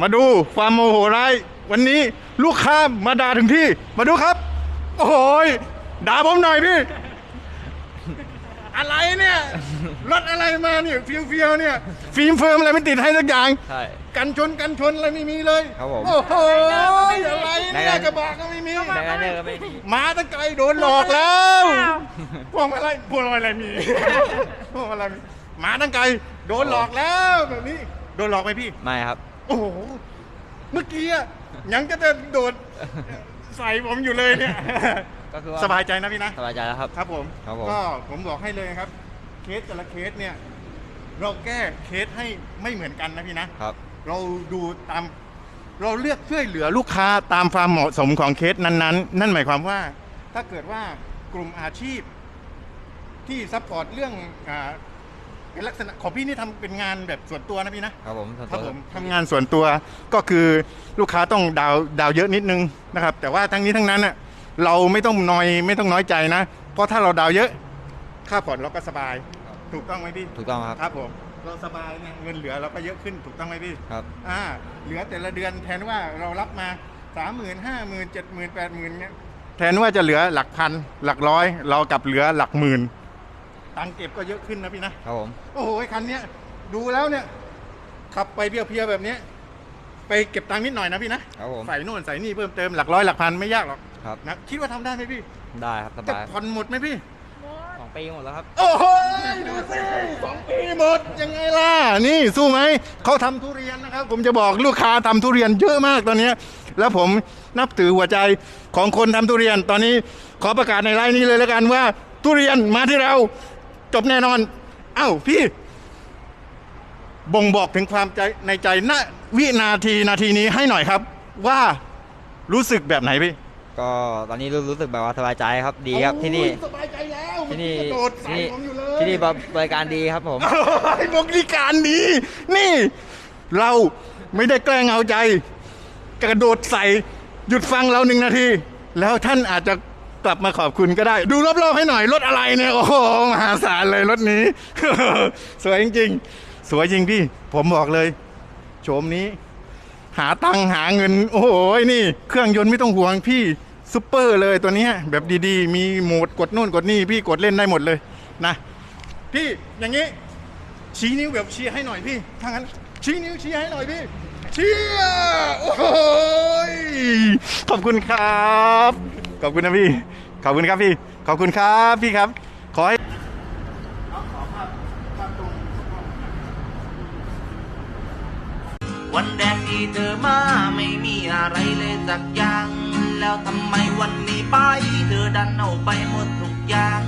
มาดูความโมโหร้ายวันนี้ลูกค้ามาด่าถึงที่ มาดูครับ โอ้โหยด่าผมหน่อยพี่ อะไรเนี่ยรถอะไรมาเนี่ยเฟี้ยวๆเนี่ย ฟิล์มเฟิร์มอะไรไม่ติดให้สักอย่าง ใช่ กันชนกันชนอะไรไม่มีเลยครับผมโอ้โหอะไรเนี่ยไหนๆกระบะก็ไม่มีในงานเนี่ยก็ไม่มีมาตั้งไกลโดนหลอกแล้วพวงมาลัยพวงมาลัยมีพวงมาลัยมีมาตั้งไกลโดนหลอกแล้วแบบนี้ โดนหลอกไหมพี่ ไม่ครับ โอ้โห เมื่อกี้อะยังจะโดดใส่ผมอยู่เลยเนี่ย ก็คือว่าสบายใจนะพี่นะ สบายใจแล้วครับ ครับผม ครับผม ก็ผมบอกให้เลยครับ เคสแต่ละเคสเนี่ย เราแก้เคสให้ไม่เหมือนกันนะพี่นะ ครับ เราดูตาม เราเลือกช่วยเหลือลูกค้าตามความเหมาะสมของเคสนั้นๆ นั่นหมายความว่า ถ้าเกิดว่ากลุ่มอาชีพที่ซัพพอร์ตเรื่องอ่า เป็นลักษณะของพี่นี่ทำเป็นงานแบบส่วนตัวนะพี่นะครับผมส่วนครับตัวผมทำงานส่วนตัวก็คือลูกค้าต้องดาวดาวเยอะนิดนึงนะครับ แต่ว่าทั้งนี้ทั้งนั้นน่ะเราไม่ต้องน้อยไม่ต้องน้อยใจนะเพราะถ้าเราดาวเยอะ ค่าผ่อนเราก็สบาย ถูกต้องไหมพี่ถูกต้องครับ ครับผมเราสบายเนี่ยเงินเหลือเราก็เยอะขึ้นถูกต้องไหมพี่ ครับ อ่าเหลือแต่ละเดือนแทนว่าเรารับมาสามหมื่นห้าหมื่นเจ็ดหมื่นแปดหมื่นเนี่ยแทนว่าจะเหลือหลักพันหลักร้อย เรากลับเหลือหลักหมื่น ตังค์เก็บก็เยอะขึ้นนะพี่นะ ครับผม โอ้โหไอ้คันเนี้ยดูแล้วเนี่ย ขับไปเพลียๆแบบเนี้ยไปเก็บตังค์นิดหน่อยนะพี่นะครับผมใส่นู่นใส่นี่เพิ่มเติมหลักร้อยหลักพันไม่ยากหรอกครับ นะคิดว่าทำได้ไหมพี่ได้ครับสจะบายผ่อนหมดไหมพี่ สองปีหมดแล้วครับ โอ้โหดูสิสองปีหมดยังไงล่ะ นี่สู้ไหม เขาทำทุเรียนนะครับ ผมจะบอกลูกค้าทำทุเรียนเยอะมากตอนเนี้ยแล้วผมนับถือหัวใจของคนทำทุเรียน ตอนนี้ขอประกาศในไลน์นี้เลยแล้วกันว่า ทุเรียนมาที่เรา จบแน่นอน เอ้าพี่ บ่งบอกถึงความใจในใจณวินาทีนาทีนี้ให้หน่อยครับ ว่ารู้สึกแบบไหนพี่ ก็ตอนนี้รู้รู้สึกแบบว่าสบายใจครับดีครับที่นี่ โอ้ยสบายใจแล้วที่นี่กระโดดใส่ที่นี่ผมอยู่เลยที่นี่บริการดีครับผม ไอ้บริการดีนี่ เราไม่ได้แกล้งเอาใจ กระโดดใส่ หยุดฟังเราหนึ่งนาที แล้วท่านอาจจะ กลับมาขอบคุณก็ได้ ดูรอบๆให้หน่อยรถอะไรเนี่ย โอ้โหมหาศาลเลยรถนี้ สวยจริงๆ สวยจริงพี่ ผมบอกเลย โฉมนี้ หาตังค์หาเงิน โอ้โหนี่ เครื่องยนต์ไม่ต้องห่วงพี่ซุปเปอร์เลยตัวนี้แบบดีๆ มีโหมดกดนู่นกดนี่พี่กดเล่นได้หมดเลยนะพี่อย่างนี้ ชี้นิ้วแบบชียร์ให้หน่อยพี่ถ้างั้น ชี้นิ้วชียร์ให้หน่อยพี่เชียโอ้ยขอบคุณครับ ขอบคุณนะพี่ ขอบคุณครับพี่ ขอบคุณครับพี่ครับ ขอให้วันแรกที่เธอมาไม่มีอะไรเลยสักอย่าง แล้วทำไมวันนี้ไป เธอดันเอาไปหมดทุกอย่าง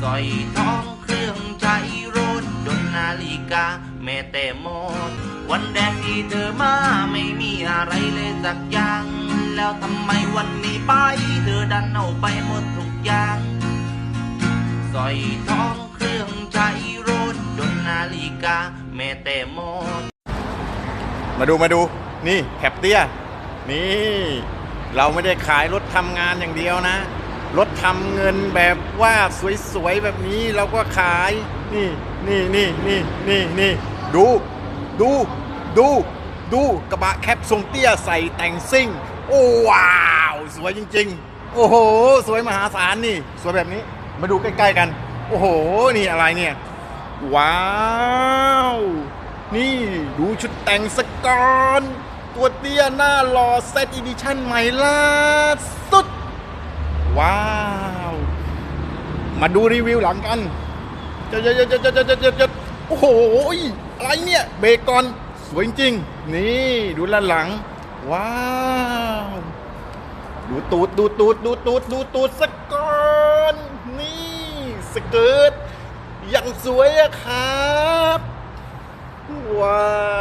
สร้อยทองเครื่องใช้รถยนต์นาฬิกา แม้แต่หมดวันแรกที่เธอมาไม่มีอะไรเลยสักอย่าง แล้วทำไมวันนี้ ไปเธอดันเอาไปหมดทุกอย่างสร้อยทองเครื่องใช้รถยนต์นาฬิกา แม้แต่หมดมาดูมาดูนี่แคปเตียนี่ เราไม่ได้ขายรถทำงานอย่างเดียวนะ รถทำเงินแบบว่าสวยๆแบบนี้เราก็ขาย นี่นี่นี่นี่นี่นี่ดู ดู ดู ดูกระบะแคปทรงเตี้ยใส่แต่งซิ่ง โอ้ว้า สวยจริง ๆ โอ้โห สวยมหาศาลนี่ สวยแบบนี้ มาดูใกล้ๆกัน โอ้โห นี่อะไรเนี่ย ว้าว นี่ดูชุดแต่งสกอนตัวเตี้ยหน้าหล่อเซตอีดิชั่นใหม่ล่าสุด ว้าว มาดูรีวิวหลังกันจะจะจะจะจะจะจะโอ้โห อะไรเนี่ย เบรกอน สวยจริง นี่ ดูด้านหลัง ว้าว ดูตูดดูตูดดูตูดดูตูดสกอนนี่สเกิร์ตอย่างสวยอะครับ ว้า